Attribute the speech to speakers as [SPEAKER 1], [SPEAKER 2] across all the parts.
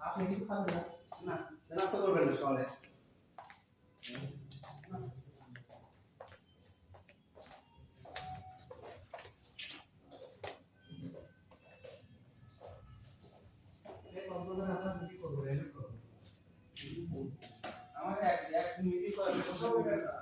[SPEAKER 1] আপনি কিছু খাবেন করবেন
[SPEAKER 2] আমার এক মিনিট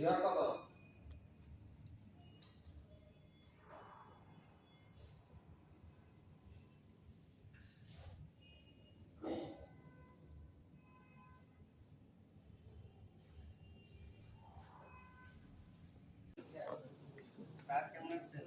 [SPEAKER 3] বিহার কত
[SPEAKER 1] স্যার কেমন আছেন